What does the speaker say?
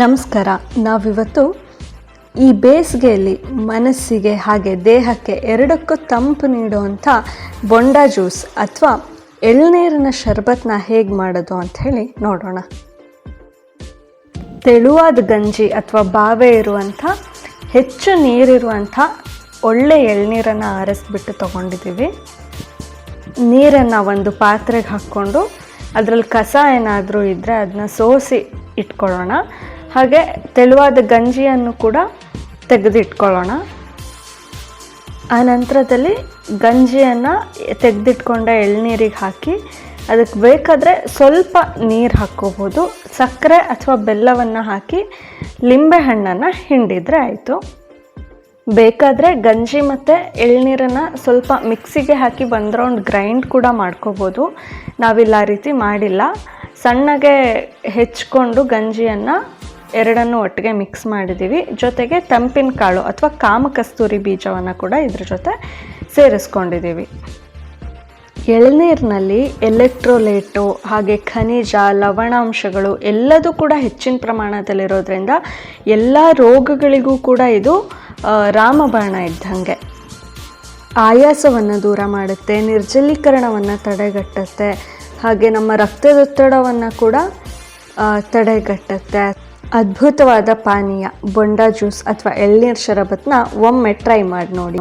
ನಮಸ್ಕಾರ. ನಾವಿವತ್ತು ಈ ಬೇಸಿಗೆಯಲ್ಲಿ ಮನಸ್ಸಿಗೆ ಹಾಗೆ ದೇಹಕ್ಕೆ ಎರಡಕ್ಕೂ ತಂಪು ನೀಡುವಂಥ ಬೊಂಡ ಜ್ಯೂಸ್ ಅಥವಾ ಎಳ್ನೀರಿನ ಶರ್ಬತ್ನ ಹೇಗೆ ಮಾಡೋದು ಅಂತ ಹೇಳಿ ನೋಡೋಣ. ತೆಳುವಾದ ಗಂಜಿ ಅಥವಾ ಬಾವೆ ಇರುವಂಥ ಹೆಚ್ಚು ನೀರಿರುವಂಥ ಒಳ್ಳೆ ಎಳ್ನೀರನ್ನು ಆರಿಸ್ಬಿಟ್ಟು ತೊಗೊಂಡಿದ್ದೀವಿ. ನೀರನ್ನು ಒಂದು ಪಾತ್ರೆಗೆ ಹಾಕ್ಕೊಂಡು ಅದರಲ್ಲಿ ಕಸ ಏನಾದರೂ ಇದ್ದರೆ ಅದನ್ನ ಸೋಸಿ ಇಟ್ಕೊಳ್ಳೋಣ. ಹಾಗೆ ತೆಳುವಾದ ಗಂಜಿಯನ್ನು ಕೂಡ ತೆಗೆದಿಟ್ಕೊಳ್ಳೋಣ. ಆ ನಂತರದಲ್ಲಿ ಗಂಜಿಯನ್ನು ತೆಗೆದಿಟ್ಕೊಂಡ ಎಳ್ನೀರಿಗೆ ಹಾಕಿ, ಅದಕ್ಕೆ ಬೇಕಾದರೆ ಸ್ವಲ್ಪ ನೀರು ಹಾಕ್ಕೋಬೋದು. ಸಕ್ಕರೆ ಅಥವಾ ಬೆಲ್ಲವನ್ನು ಹಾಕಿ ಲಿಂಬೆ ಹಣ್ಣನ್ನು ಹಿಂಡಿದರೆ ಆಯಿತು. ಬೇಕಾದರೆ ಗಂಜಿ ಮತ್ತು ಎಳ್ನೀರನ್ನು ಸ್ವಲ್ಪ ಮಿಕ್ಸಿಗೆ ಹಾಕಿ ಒಂದು ರೌಂಡ್ ಗ್ರೈಂಡ್ ಕೂಡ ಮಾಡ್ಕೋಬೋದು. ನಾವಿಲ್ಲ ಆ ರೀತಿ ಮಾಡಿಲ್ಲ. ಸಣ್ಣಗೆ ಹೆಚ್ಕೊಂಡು ಗಂಜಿಯನ್ನು ಎರಡನ್ನು ಒಟ್ಟಿಗೆ ಮಿಕ್ಸ್ ಮಾಡಿದ್ದೀವಿ. ಜೊತೆಗೆ ತಂಪಿನ ಕಾಳು ಅಥವಾ ಕಾಮಕಸ್ತೂರಿ ಬೀಜವನ್ನು ಕೂಡ ಇದ್ರ ಜೊತೆ ಸೇರಿಸ್ಕೊಂಡಿದ್ದೀವಿ. ಎಳನೀರಿನಲ್ಲಿ ಎಲೆಕ್ಟ್ರೋಲೇಟು ಹಾಗೆ ಖನಿಜ, ಲವಣಾಂಶಗಳು ಎಲ್ಲದೂ ಕೂಡ ಹೆಚ್ಚಿನ ಪ್ರಮಾಣದಲ್ಲಿರೋದ್ರಿಂದ ಎಲ್ಲ ರೋಗಗಳಿಗೂ ಕೂಡ ಇದು ರಾಮಬಾಣ ಇದ್ದಂಗೆ. ಆಯಾಸವನ್ನು ದೂರ ಮಾಡುತ್ತೆ, ನಿರ್ಜಲೀಕರಣವನ್ನು ತಡೆಗಟ್ಟುತ್ತೆ, ಹಾಗೆ ನಮ್ಮ ರಕ್ತದೊತ್ತಡವನ್ನು ಕೂಡ ತಡೆಗಟ್ಟುತ್ತೆ. ಅದ್ಭುತವಾದ ಪಾನೀಯ ಬೊಂಡಾ ಜ್ಯೂಸ್ ಅಥವಾ ಎಳ್ನೀರು ಶರಬತ್ನ ಒಮ್ಮೆ ಟ್ರೈ ಮಾಡಿ ನೋಡಿ.